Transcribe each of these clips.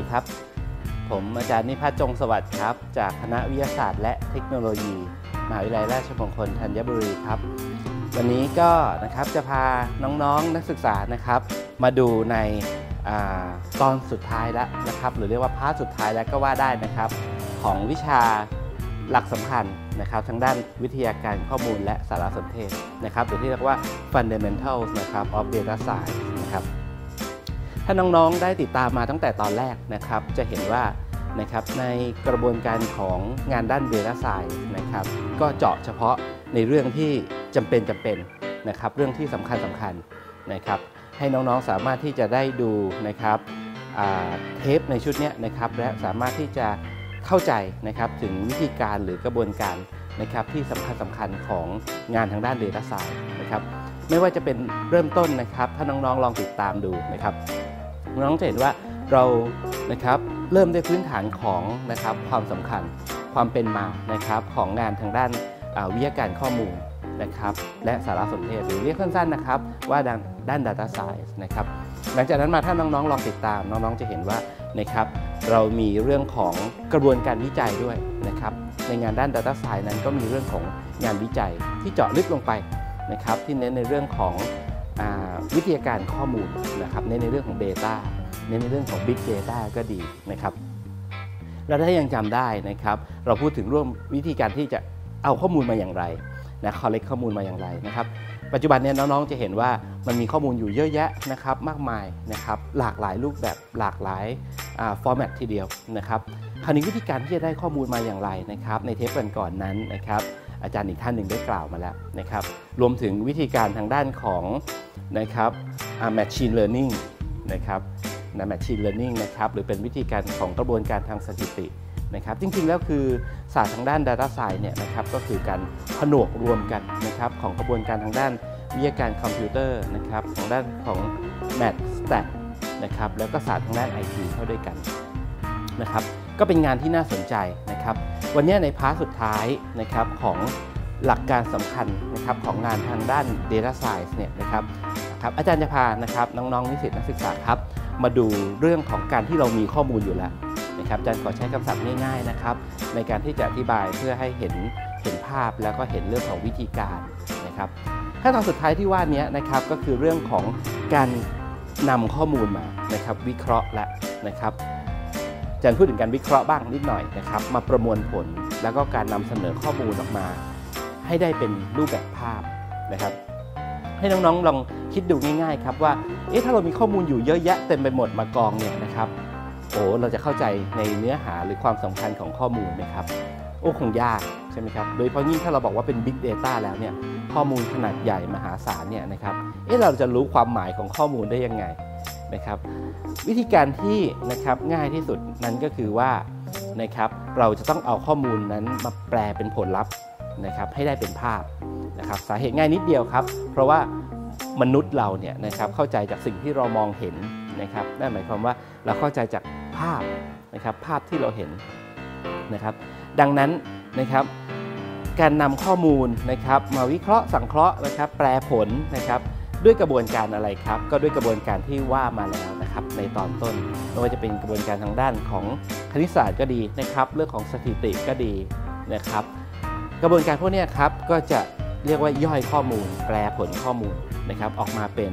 ดีครับ ผมอาจารย์นิพัฒน์จงสวัสดิ์ครับ จากคณะวิทยาศาสตร์และเทคโนโลยี มหาวิทยาลัยราชมงคลธัญบุรีครับ วันนี้ก็นะครับจะพาน้องๆนนักศึกษานะครับ มาดูในอตอนสุดท้ายแล้วนะครับ หรือเรียกว่าพาร์ทสุดท้ายแล้วก็ว่าได้นะครับ ของวิชาหลักสำคัญนะครับทางด้านวิทยาการข้อมูลและสารสนเทศนะครับหรือที่เรียกว่า fundamentals นะครับ of data science นะครับ ถ้าน้องๆได้ติดตามมาตั้งแต่ตอนแรกนะครับ จะเห็นว่านะครับในกระบวนการของงานด้าน Data Science นะครับ ก็เจาะเฉพาะในเรื่องที่จำเป็นจำเป็นนะครับ เรื่องที่สำคัญสำคัญนะครับ ให้น้องๆสามารถที่จะได้ดูนะครับเทปในชุดนี้นะครับ และสามารถที่จะเข้าใจนะครับถึงวิธีการหรือกระบวนการนะครับที่สำคัญสำคัญของงานทางด้าน Data Science นะครับ ไม่ว่าจะเป็นเริ่มต้นนะครับ ถ้าน้องๆลองติดตามดูนะครับ น้องจะเห็นว่าเรานะครับเริ่มด้วยพื้นฐานของนะครับความสำคัญความเป็นมานะครับของงานทางด้านวิทยาการข้อมูลนะครับและสารสนเทศหรือเรียกสั้นๆนะครับว่าด้าน Data Science นะครับหลังจากนั้นมาถ้าน้องๆ ลองติดตาม น้องๆ จะเห็นว่านะครับเรามีเรื่องของกระบวนการวิจัยด้วยนะครับในงานด้าน Data Science นั้นก็มีเรื่องของงานวิจัยที่เจาะลึกลงไปนะครับที่เน้นในเรื่องของ วิทยาการข้อมูลนะครับเน้นในเรื่องของ Data เน้นในเรื่องของ Big Data ก็ดีนะครับแล้วถ้ายังจำได้นะครับ เราพูดถึงร่วมวิธีการที่จะเอาข้อมูลมาอย่างไรนะ collect ข้อมูลมาอย่างไรนะครับ ปัจจุบันนี้น้องๆจะเห็นว่ามันมีข้อมูลอยู่เยอะแยะนะครับมากมายนะครับหลากหลายรูปแบบหลากหลายฟอร์แมตทีเดียวนะครับคราวนี้วิธีการที่จะได้ข้อมูลมาอย่างไรนะครับในเทปก่อนๆนั้นนะครับ อาจารย์อีกท่านหนึ่งได้กล่าวมาแล้วนะครับ รวมถึงวิธีการทางด้านของนะครับ machine learning นะครับใน Machine Learning นะครับ หรือเป็นวิธีการของกระบวนการทางสถิตินะครับ จริงๆ แล้วคือศาสตร์ทางด้าน Data Science เนี่ยนะครับ ก็คือการผนวกรวมกันนะครับของกระบวนการทางด้านวิทยาการคอมพิวเตอร์นะครับของด้านของ Math Stat นะครับ แล้วก็ศาสตร์ทางด้าน IT เข้าด้วยกันนะครับ ก็เป็นงานที่น่าสนใจ นะครับ วันนี้ในพาร์ทสุดท้ายนะครับของหลักการสำคัญนะครับของงานทางด้าน Data Science เนี่ยนะครับครับอาจารย์จะพานะครับน้องๆนิสิตนักศึกษาครับ มาดูเรื่องของการที่เรามีข้อมูลอยู่แล้วนะครับอาจารย์ขอใช้คำศัพท์ง่ายๆนะครับในการที่จะอธิบายเพื่อให้เห็นเห็นภาพแล้วก็เห็นเรื่องของวิธีการนะครับขั้นตอนสุดท้ายที่ว่านี้นะครับก็คือเรื่องของการนำข้อมูลมานะครับวิเคราะห์และนะครับ อาจารย์พูดถึงการวิเคราะห์บ้างนิดหน่อยนะครับ มาประมวลผลแล้วก็การนำเสนอข้อมูลออกมา ให้ได้เป็นรูปแบบภาพนะครับ ให้น้องๆลองคิดดูง่าย ๆ ครับว่าเอ๊ะถ้าเรามีข้อมูลอยู่เยอะแยะเต็มไปหมดมากองเนี่ยนะครับโอ้เราจะเข้าใจในเนื้อหาหรือความสำคัญของข้อมูลไหมครับ โอ้คงยากใช่ไหมครับ โดยเฉพาะยิ่งถ้าเราบอกว่าเป็น Big Data แล้วเนี่ยข้อมูลขนาดใหญ่มหาศาลเนี่ยนะครับเอ๊ะเราจะรู้ความหมายของข้อมูลได้ยังไง นะครับ วิธีการที่นะครับง่ายที่สุดนั้นก็คือว่านะครับเราจะต้องเอาข้อมูลนั้นมาแปลเป็นผลลัพธ์นะครับให้ได้เป็นภาพนะครับสาเหตุง่ายนิดเดียวครับ เพราะว่ามนุษย์เราเนี่ยนะครับเข้าใจจากสิ่งที่เรามองเห็นนะครับนั่นหมายความว่าเราเข้าใจจากภาพนะครับภาพที่เราเห็นนะครับ ดังนั้นนะครับการนำข้อมูลนะครับมาวิเคราะห์สังเคราะห์นะครับ แปลผลนะครับ ด้วยกระบวนการอะไรครับ ก็ด้วยกระบวนการที่ว่ามาแล้วนะครับในตอนต้นไม่ว่าจะเป็นกระบวนการทางด้านของคณิตศาสตร์ก็ดีนะครับ เรื่องของสถิติก็ดีนะครับ กระบวนการพวกนี้ครับก็จะเรียกว่าย่อยข้อมูล แปลผลข้อมูลนะครับออกมาเป็น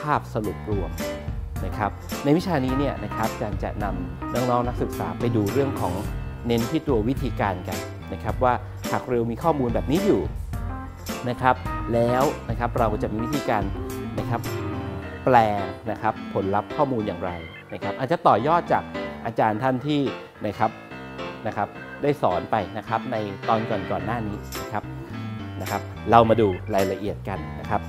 ภาพสรุปรวมนะครับในวิชานี้เนี่ยนะครับอาจารย์จะนำน้องๆนักศึกษาไปดูเรื่องของเน้นที่ตัววิธีการกันนะครับว่าหากเรามีข้อมูลแบบนี้อยู่ นะครับ แล้วนะครับเราจะมีวิธีการนะครับแปลนะครับผลลัพธ์ข้อมูลอย่างไรนะครับ อาจจะต่อยอดจากอาจารย์ท่านที่นะครับนะครับได้สอนไปนะครับในตอนก่อนๆหน้านี้นะครับนะครับ เรามาดูรายละเอียดกันนะครับ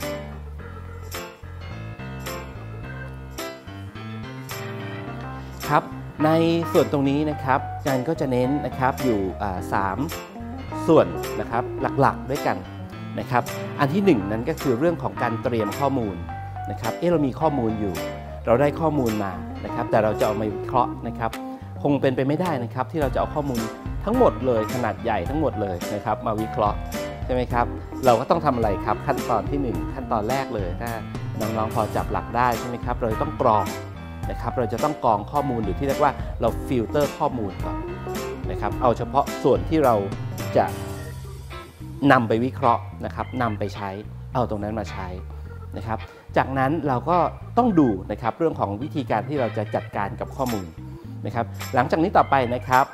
ครับในส่วนตรงนี้นะครับอาจารย์ก็จะเน้นนะครับอยู่สามส่วนนะครับหลักๆด้วยกัน นะครับ อันที่1นนั้นก็คือเรื่องของการเตรียมข้อมูลนะครับ เออเรามีข้อมูลอยู่ เราได้ข้อมูลมานะครับ แต่เราจะเอามาวิเคราะห์นะครับ คงเป็นไปไม่ได้นะครับ ที่เราจะเอาข้อมูลทั้งหมดเลยขนาดใหญ่ทั้งหมดเลยนะครับ มาวิเคราะห์ใช่ไหมครับ เราก็ต้องทำอะไรครับขั้นตอนที่ 1 ขั้นตอนแรกเลยถ้าน้องๆพอจับหลักได้ใช่ไหมครับ เราต้องกรองนะครับ เราจะต้องกรองข้อมูลหรือที่เรียกว่าเราฟิลเตอร์ข้อมูลก่อนนะครับ เอาเฉพาะส่วนที่เราจะ นำไปวิเคราะห์นะครับนำไปใช้เอาตรงนั้นมาใช้นะครับ จากนั้นเราก็ต้องดูนะครับเรื่องของวิธีการที่เราจะจัดการกับข้อมูลนะครับ หลังจากนี้ต่อไปนะครับ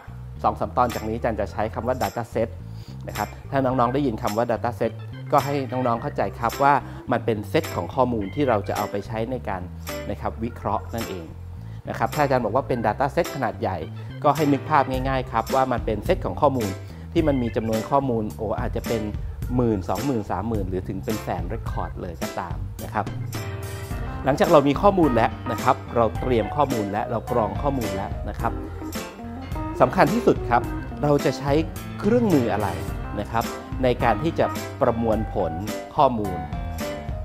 สองสาตอนจากนี้อาจารย์จะใช้คำว่า data set นะครับถ้าน้องๆได้ยินคำว่า data set ก็ให้น้องๆเข้าใจครับว่ามันเป็นเซตของข้อมูลที่เราจะเอาไปใช้ในการนะครับวิเคราะห์นั่นเองนะครับถ้าอาจารย์บอกว่าเป็น data set ขนาดใหญ่ ก็ให้นึกภาพง่ายๆครับว่ามันเป็นเซตของข้อมูล ที่มันมีจำนวนข้อมูลโอ้อาจจะเป็นหมื่นสองหมื่นสามหมื่นหรือถึงเป็นแสนเรคคอร์ดเลยก็ตามนะครับหลังจากเรามีข้อมูลแล้วนะครับ เราเตรียมข้อมูลและเรากรองข้อมูลแล้วนะครับสำคัญที่สุดครับ เราจะใช้เครื่องมืออะไรนะครับ ในการที่จะประมวลผลข้อมูล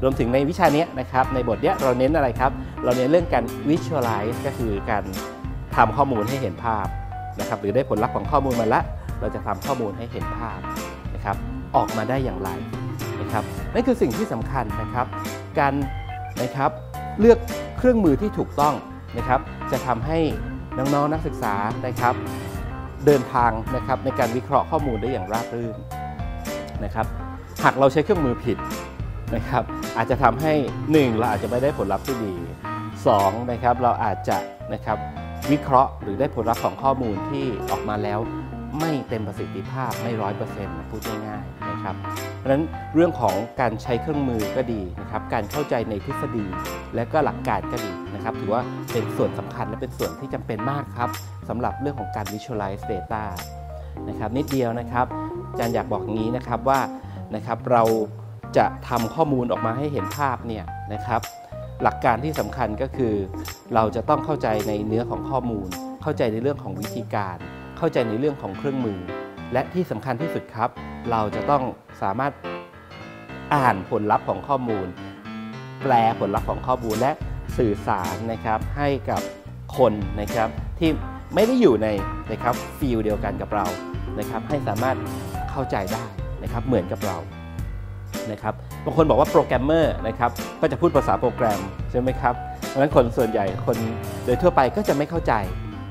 รวมถึงในวิชานี้นะครับ ในบทนี้เราเน้นอะไรครับ เราเน้นเรื่องการ visualize ก็คือการทำข้อมูลให้เห็นภาพนะครับ หรือได้ผลลัพธ์ของข้อมูลมาแล้ว เราจะทำข้อมูลให้เห็นภาพนะครับออกมาได้อย่างไรนะครับนั่นคือสิ่งที่สำคัญนะครับ การนะครับเลือกเครื่องมือที่ถูกต้องนะครับจะทำให้น้องๆนักศึกษานะครับ เดินทางนะครับในการวิเคราะห์ข้อมูลได้อย่างราบรื่นนะครับหากเราใช้เครื่องมือผิดนะครับอาจจะทำให้ 1 เราอาจจะไม่ได้ผลลัพธ์ที่ดี 2 นะครับเราอาจจะนะครับวิเคราะห์หรือได้ผลลัพธ์ของข้อมูลที่ออกมาแล้ว ไม่เต็มประสิทธิภาพไม่ร้อยเปอร์เซ็นต์พูดง่ายๆนะครับเพราะฉะนั้นเรื่องของการใช้เครื่องมือก็ดีนะครับการเข้าใจในทฤษฎีและก็หลักการก็ดีนะครับถือว่าเป็นส่วนสำคัญและเป็นส่วนที่จำเป็นมากครับสำหรับเรื่องของการ visualize data นะครับนิดเดียวนะครับอาจารย์อยากบอกงี้นะครับว่านะครับเราจะทำข้อมูลออกมาให้เห็นภาพเนี่ยนะครับหลักการที่สำคัญก็คือ เราจะต้องเข้าใจในเนื้อของข้อมูล เข้าใจในเรื่องของวิธีการ เข้าใจในเรื่องของเครื่องมือ และที่สำคัญที่สุดครับ เราจะต้องสามารถอ่านผลลัพธ์ของข้อมูล แปลผลลัพธ์ของข้อมูลและสื่อสารนะครับให้กับคนนะครับที่ไม่ได้อยู่ในนะครับฟิลเดียวกันกับเรานะครับให้สามารถเข้าใจได้นะครับเหมือนกับเรานะครับบางคนบอกว่าโปรแกรมเมอร์นะครับก็จะพูดภาษาโปรแกรมใช่ไหมครับเพราะฉะนั้นคนส่วนใหญ่คนโดยทั่วไปก็จะไม่เข้าใจ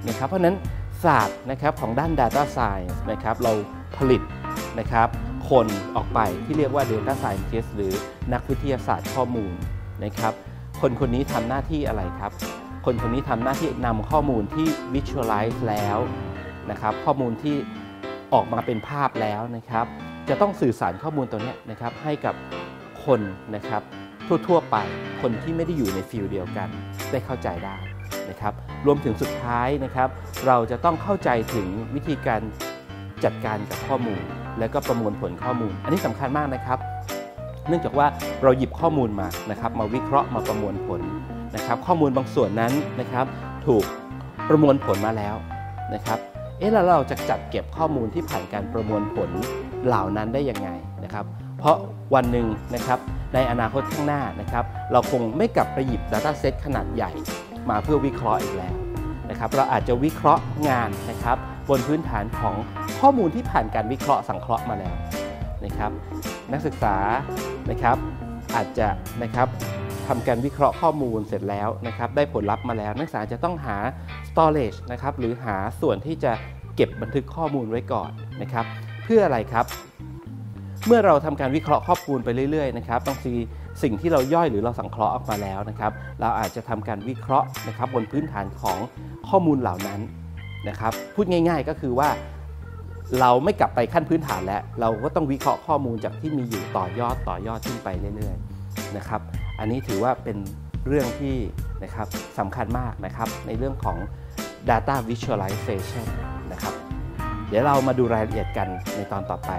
นะครับเพราะฉะนั้น ศาสตร์นะครับของด้าน Data Science นะครับเราผลิตนะครับคนออกไปที่เรียกว่า Data Scientist หรือนักวิทยาศาสตร์ข้อมูลนะครับคนคนนี้ทำหน้าที่อะไรครับ คนคนนี้ทำหน้าที่นำข้อมูลที่ Visualize แล้วนะครับข้อมูลที่ออกมาเป็นภาพแล้วนะครับ จะต้องสื่อสารข้อมูลตัวนี้นะครับให้กับคนนะครับทั่วๆไปคนที่ไม่ได้อยู่ในฟิลเดียวกันได้เข้าใจได้ นะครับ รวมถึงสุดท้ายนะครับ เราจะต้องเข้าใจถึงวิธีการจัดการกับข้อมูล และก็ประมวลผลข้อมูล อันนี้สำคัญมากนะครับ เนื่องจากว่าเราหยิบข้อมูลมานะครับ มาวิเคราะห์มาประมวลผลนะครับ ข้อมูลบางส่วนนั้นนะครับ ถูกประมวลผลมาแล้วนะครับเอ๊ะแล้วเราจะจัดเก็บข้อมูลที่ผ่านการประมวลผลเหล่านั้นได้ยังไงนะครับ เพราะวันหนึ่งนะครับในอนาคตข้างหน้านะครับ เราคงไม่กลับไปหยิบ Data Set ขนาดใหญ่ มาเพื่อวิเคราะห์อีกแล้วนะครับเราอาจจะวิเคราะห์งานนะครับ บนพื้นฐานของข้อมูลที่ผ่านการวิเคราะห์สังเคราะห์มาแล้วนะครับนักศึกษานะครับอาจจะนะครับทำการวิเคราะห์ข้อมูลเสร็จแล้วนะครับได้ผลลัพธ์มาแล้ว นักศึกษาจะต้องหา storage นะครับหรือหาส่วนที่จะเก็บบันทึกข้อมูลไว้ก่อนนะครับ เพื่ออะไรครับ เมื่อเราทำการวิเคราะห์ข้อมูลไปเรื่อยๆนะครับบางที สิ่งที่เราย่อยหรือเราสังเคราะห์ออกมาแล้วนะครับ เราอาจจะทำการวิเคราะห์นะครับบนพื้นฐานของข้อมูลเหล่านั้นนะครับ พูดง่าย ๆก็คือว่าเราไม่กลับไปขั้นพื้นฐานแล้ว เราก็ต้องวิเคราะห์ข้อมูลจากที่มีอยู่ต่อยอดต่อยอดขึ้นไปเรื่อยๆนะครับ อันนี้ถือว่าเป็นเรื่องที่นะครับสำคัญมากนะครับในเรื่องของ data visualization นะครับ เดี๋ยวเรามาดูรายละเอียดกันในตอนต่อไป